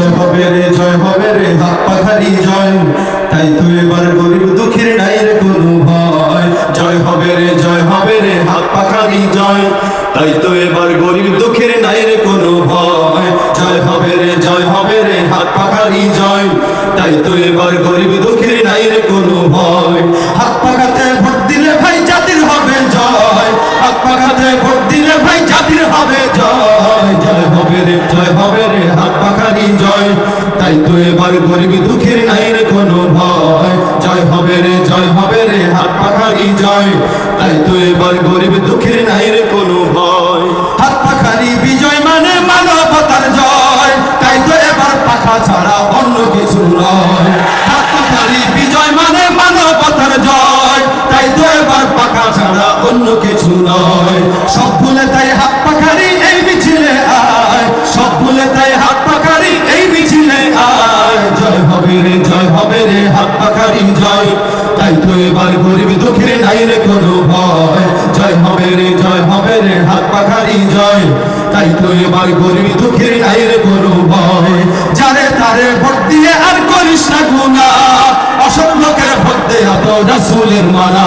জয় হবে রে, জয় হবে রে, হাত পাখারি জয়। তাই তো এবার গরিব দুঃখীর নাই কোনো ভয়। জয় হবে রে, জয় হবে রে, হাত পাখারি জয়। তাই তো এবার গরিব দুঃখীর নাই রে কোনো ভয়। জয় হবে রে, জয় হবে রে, হাত পাখারি জয়। তাই তো এবার গরিব দুঃখীর নাই কোনো ভয়। হাত পাখাতে ভোট দিলে ভাই জাতির হবে জয়। হাত পাখাতে ভোট দিলে ভাই জাতির হবে জয় তাই তো এবার গরিব দুঃখের নাই রে কোনো ভয়। হাত পাখারি বিজয় মানে মানবতার জয়। তাই তো এবার পাখা ছাড়া এবার গরিব দুঃখের নাই রে কোনো ভয়। যারে তারে ভোট দিয়ে আর করিস না গুণা অসৎ ভোট দেয়া তো রাসুলের মানা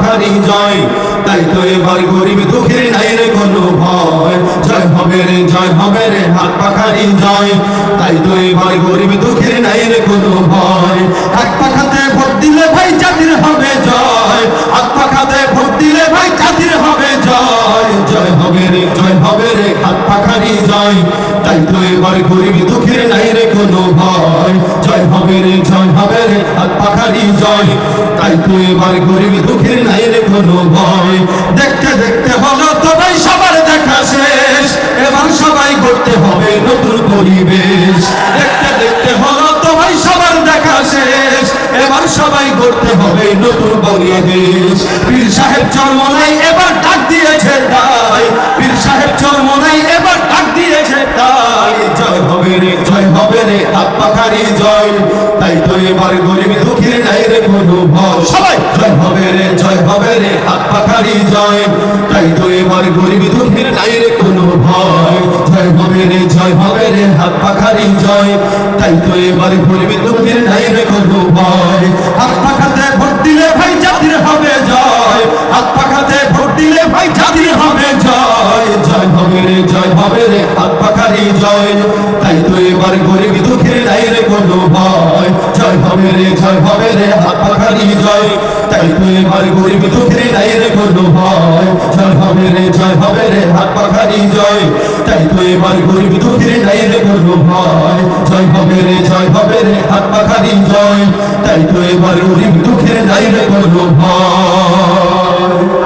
রে জয়। তাই তো এবার গরিব দুঃখের নাই রে কোনো ভয়। জয় হবে রে, জয় হবে রে, হাত পাখারি জয়। তাই তো এবার গরিব দুঃখের নাই রে কোনো ভয়। হাত পাখাতে ভোট দিলে ভাই জাতির হবে জয়। হাত পাখাতে ভোট দিলে ভাই জাতির হবে জয়। জয় হবে রে, জয় হবে রে, হাত পাখারি জয়। তাই তো এবার গরিব দুঃখের নাই রে কোনো ভয় জয় হবে রে, জয় হবে রে, হাত পাখারি জয়। তাই তো এবার গরিব দুঃখের নাই রে কোনো ভয় দেখতে দেখতে হলো তো ভাই সবার দেখা শেষ। এবার সবাই করতে হবে নতুন পরিবেশ। দেখতে দেখতে হলো তো ভাই সবার দেখা শেষ। এবার সবাই করতে হবে নতুন পরিবেশ। পীর সাহেব চরমনাই এবার হবে হাত পাখারি জয় তাই তো এবার গরিব দুঃখীর নাই রে কোনো ভয় সবাই! জয় হবে রে জয় হবে রে হাত পাখারি জয় তাই তো এবার গরিব দুঃখীর নাই রে কোনো ভয় জয় হবে রে জয় হবে রে হাত পাখারি জয় তাই তো এবার গরিব দুঃখীর নাই রে কোনো ভয় হাত পাখাতে ভোট দিলে ভাই জাতির হবে জয়। হাত পাখাতে ভোট দিলে ভাই জাতির হবে জয়। জয় হবে রে জয় হবে রে হাত পাখারি জয় তাই তো এবার গরিব দুঃখের নাই রে কোনো ভয়। জয় হবে রে, জয় হবে রে, হাত পাখারি জয়। তাই তো এবার গরিব দুঃখের নাই রে কোনো ভয়। জয় হবে রে, জয় হবে রে, হাত পাখারি জয়। তাই তো এবার গরিব দুঃখের নাই রে কোনো ভয়। জয় হবে রে, জয় হবে রে, হাত পাখারি জয়। তাই তো এবার গরিব দুঃখের নাই রে কোনো ভয়।